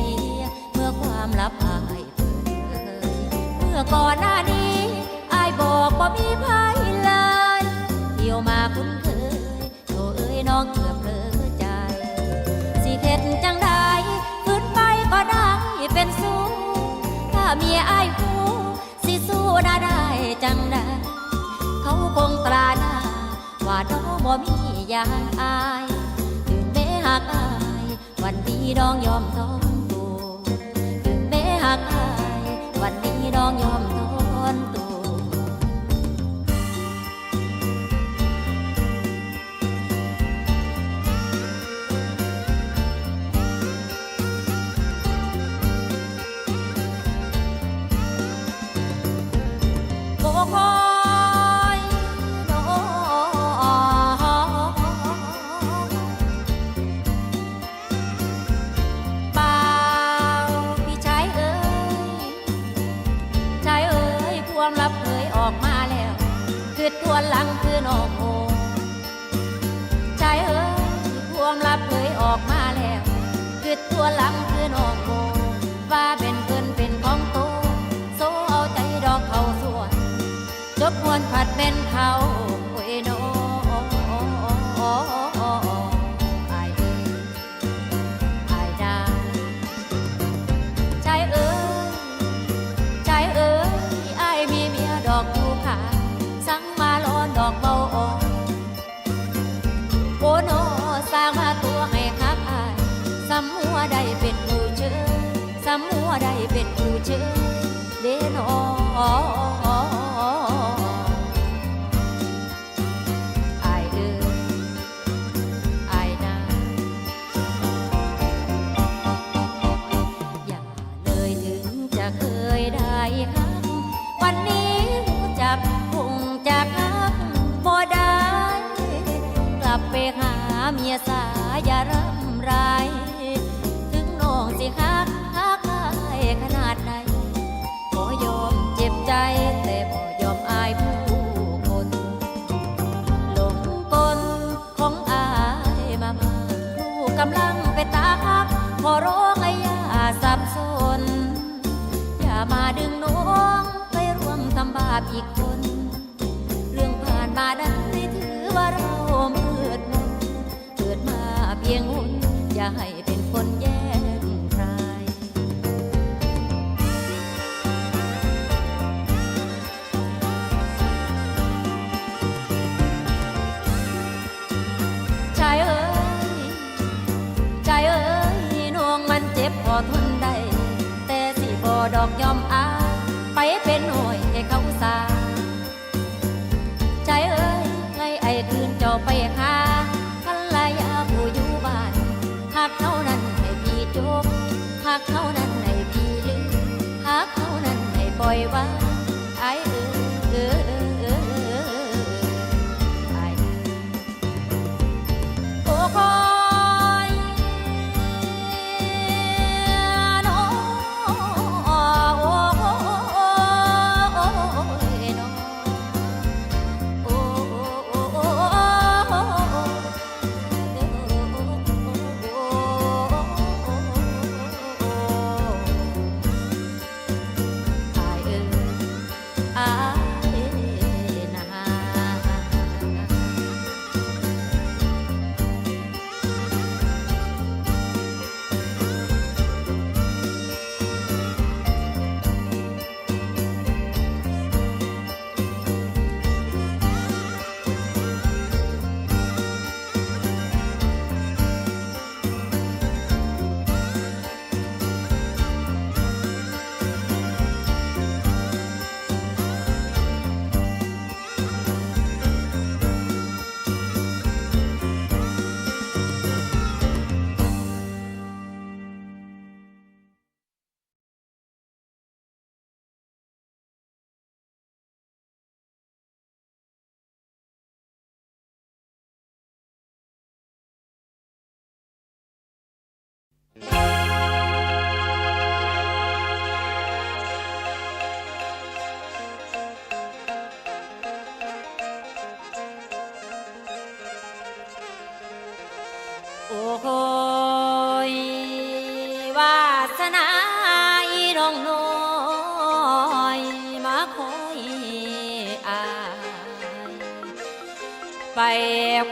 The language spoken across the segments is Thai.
ีย เมื่อความลับอายเผยเมื่อก่อนหน้านี้อายบอกว่ามีภัยเลยเที่ยวมาคุ้นเคยโธ่เอ้ยน้องเกือบเลอใจ สิเข็ดจังได้ขึ้นไปก็ได้เป็นสู้ถ้าเมียอายหูสิสู้ได้ได้จังได้เขาคงตราหน้าว่าน้องบ่มีอย่างอาย ถึงแม้หากอาย วันที่น้องยอมท้อากาย วันนี้น้องยอมทนตัวาเมียสาอย่ารำไรถึงน้องสิฮักฮักอายขนาดไหนบ่ยอมเจ็บใจแต่บ่ยอมอายผู้คนหลงกลของอายมามาลูกกำลังไปตาฮักขอร้องให้อย่าสับสน อย่ามาดึงน้องไปร่วมทำบาปอีกคน เรื่องผ่านมานั้นไม่ถือว่าเรา อย่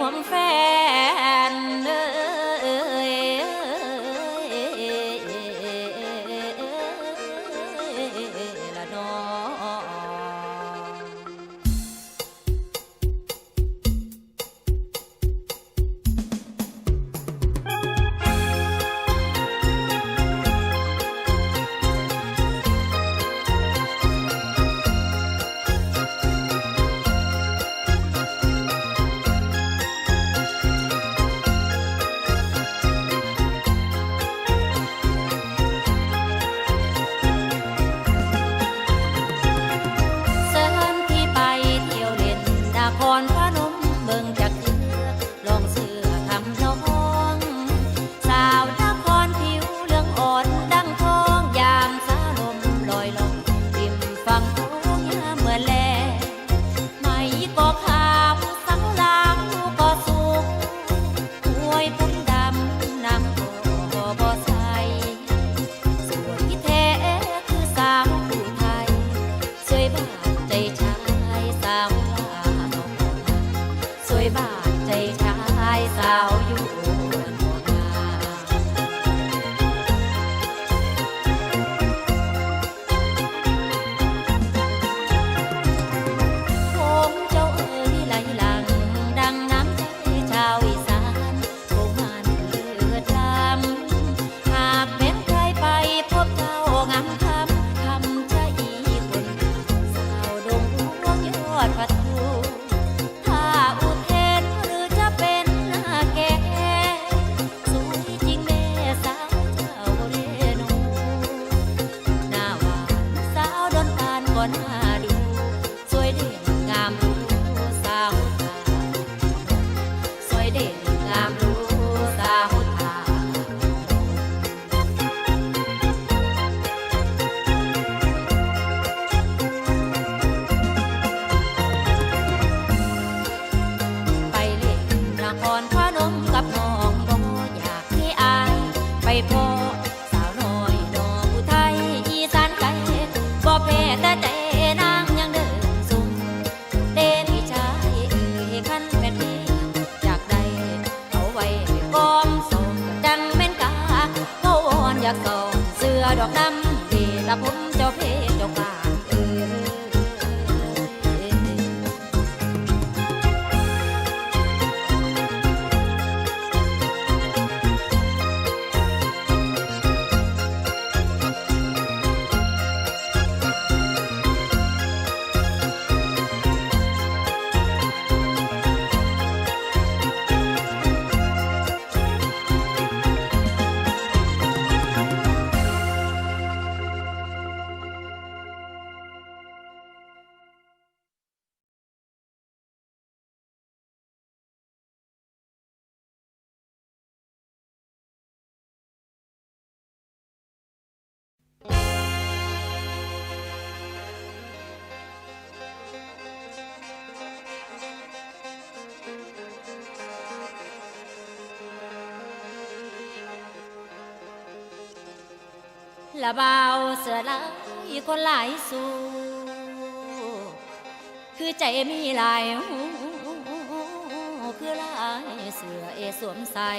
One ละเบาเสือลายคนหลายสู่คือใจมีหลายหูคือลายเสือเอสวมใส่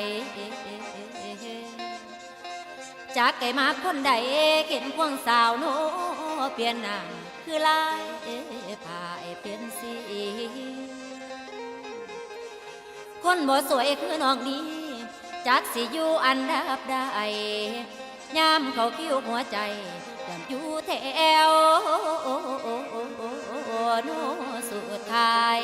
จากไก่มาคนใดเห็นควงสาวโนเปลี่ยนนางคือลายผ้าเปลี่ยนสีคนบ่สวยคือน้องนี้จากสิอยู่อันดับได้ ยามเขาคิวหัวใจย่ำอยู่แถวโนสุดท้าย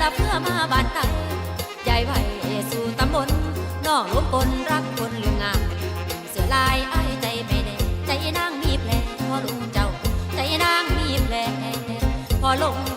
นับเพื่อมาบ้านไตยายไหวสู่ตำบลน้องล้มคนรักคนลืมงามเสือลายไอ้ใจไม่แน่ใจนางมีแผลพอลุงเจ้า ใจนางมีแผลพอลง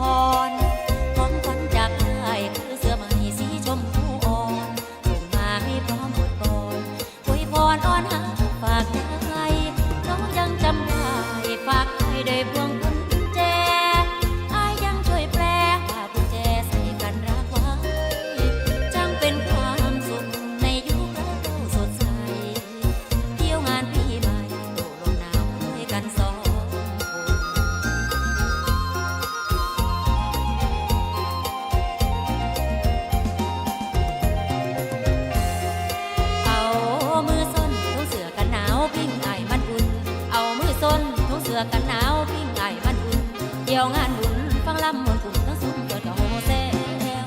ร สื้อกันหนาวพี่ง่ยมันอุ่นเดี่ยวงานบุญฟังลำมนต์กลุ่มทั้งซุ้มเกิดกับโฮเซล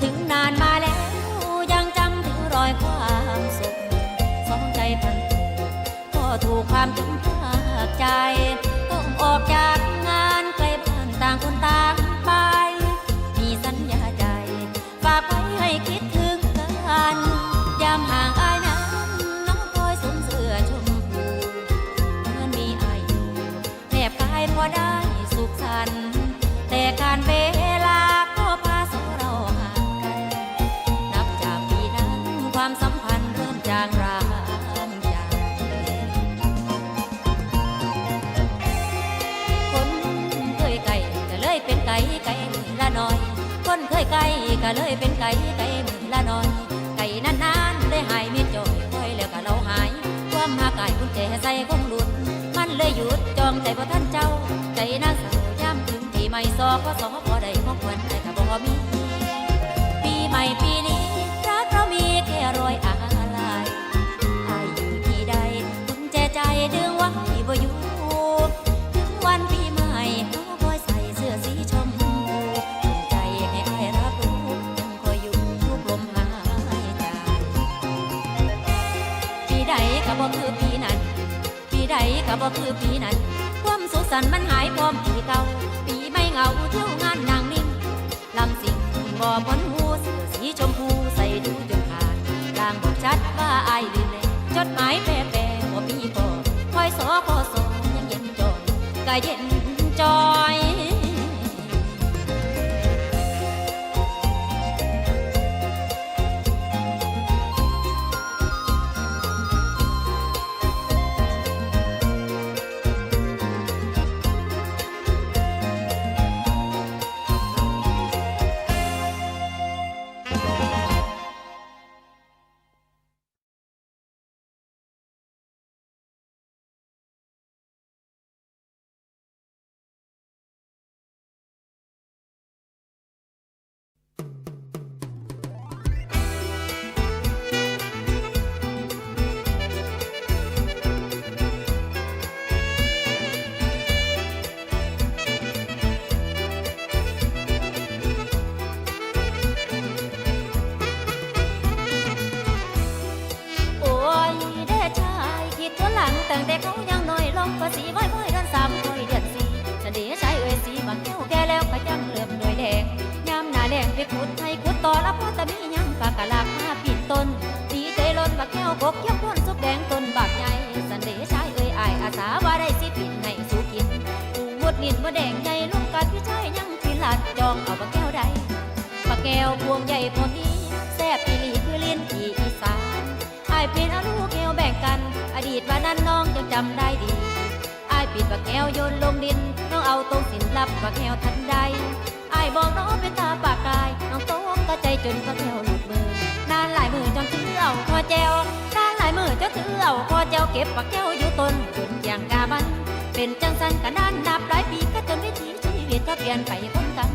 ถึงนานมาแล้วยังจำถึงรอยความสุขสองใจพันก็ถูกความจำพากใจ ก็เลยเป็นไก่ไก่มือละน้อย ไก่นานๆได้หายมีจอยค่อยแล้วก็เราหาย ความหาไก่คุณเจใส่คงหลุด มันเลยหยุดจองใจพอท่านเจ้า ใจน่าเศร้าย่ำถึงที่ไม่ซอก็สองพอ คือปีนั้นปีใดก็บ่คือปีนั้นความสุขสันต์มันหายพร้อมปีเก่าปีไม่เหงาเที่ยวงานนางนิ่งลำสิงบ่บนหูเสื้อสีชมพูใส่ดูจนขาดลางบอกชัดว่าอายลืมแล้วจดหมายแปรแปรบ่มีพอคอยสอคอสอยังเย็นจอยก็เย็นจอย งไปขุดให้ขุดต่อล้วพอแต่มียังปากกะลากมาปิดต้นดีใจล้นบักแก้วกกเขียวพ้นสุกแดงต้นบากใหญ่สันเดชายเอ้ยอายอาสาว่าได้สิผิดให้สู้กินปูหมดนินบ่แดงใหญ่ลุงกัดพี่ชายยังพิลัดจองเอาบักแก้วใดปลาแก้วพวงใหญ่พอมีแซ่บอีหลีคือเลียนที่อีสานอายเป็นเอาลูกแก้วแบ่งกัน อดีตวันนั้นน้องยังจำได้ดีอายปิดปลาแก้วโยนลงดินน้องเอาตรงสินรับปลาแก้วทันใด ไอายบอกน้องเป็นตาปากกาย น้องโต้งก็ใจจนปลาแก้วหลุดมือนานหลายมือจนถือเอาคอแจวนานหลายมือจนถือเอาคอแจวเก็บปลาแก้วอยู่ต้นจนอย่างกาบัน เป็นจังสันกันนานนับหลายปีก็จนวิถีชีวิตก็เปลี่ยนไปคนกัน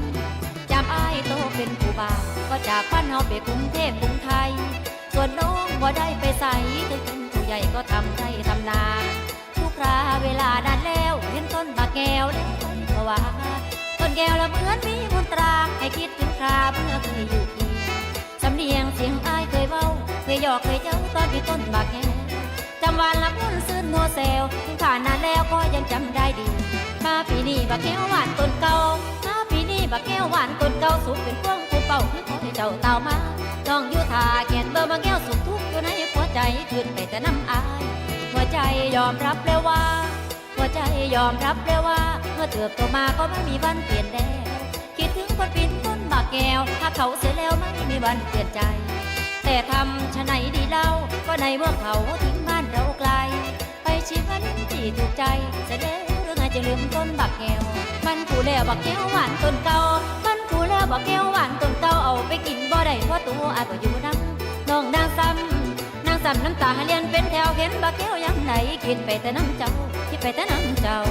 จำไอายโตเป็นผู้บ่าวก็จากบ้านเฮาไปกรุงเทพกรุงไทย ส่วนน้องบ่ได้ไปใส่ถึงเป็นผู้ใหญ่ก็ทำใจทำนาทุกคราเวลานานแล้ว เห็นต้นบาแก้วแล้วก็ว่า นแก้วละเหมือนมีมนตราให้คิดถึงคราเมื่อเคยอยู่เคียงสำเนียงเสียงอายเคยเว้า เคยหยอกเคยเจ้าตอนที่ต้นบาแก้วจำวันละพ้นซื่นโนเซลถึงผ่านนานแล้วก็ยังจำได้ดี มาปีนี้บักแก้วหวานต้นเก่ามาปีนี้บักแก้วหวานต้นเก่าสุกเป็นพวงผู้เป่าคือขอให้เจ้าเต่ามาน้องอยู่ท่าแขนเบอร์บักแก้วสุกทุกข์อยู่ในหัวใจขึ้นไปแต่น้ำอาย หัวใจยอมรับแล้วว่า หัวใจยอมรับแล้วว่า มื่อเติบโตมาก็ไม่มีวันเปลี่ยนแล้วคิดถึงคนปินต้นบากแก้วถ้าเขาเสียแล้วไม่มีวันเปลี่ยนใจ แต่ทำชะไหนดีเล่าก็ในเมื่อเขาทิ้งบ้านเราไกล ไปชิมกันที่ถูกใจเสยด็จหรือไงจะลืมต้นบักแก้วมันกูแล้วบักแก้วหวานต้นเก่ามันกูแล้วบักแก้วหวานต้นเก่าเอาไปกินบ่ได้เพราะตัวอาจบ่อยู่น้ำน้องนางซ้ำนางซ้ำน้ำตาเลียนเป็นแถวเห็นบักแก้วยังไหนคิดไปแต่น้ำเจ้าคิดไปแต่น้ำเจ้า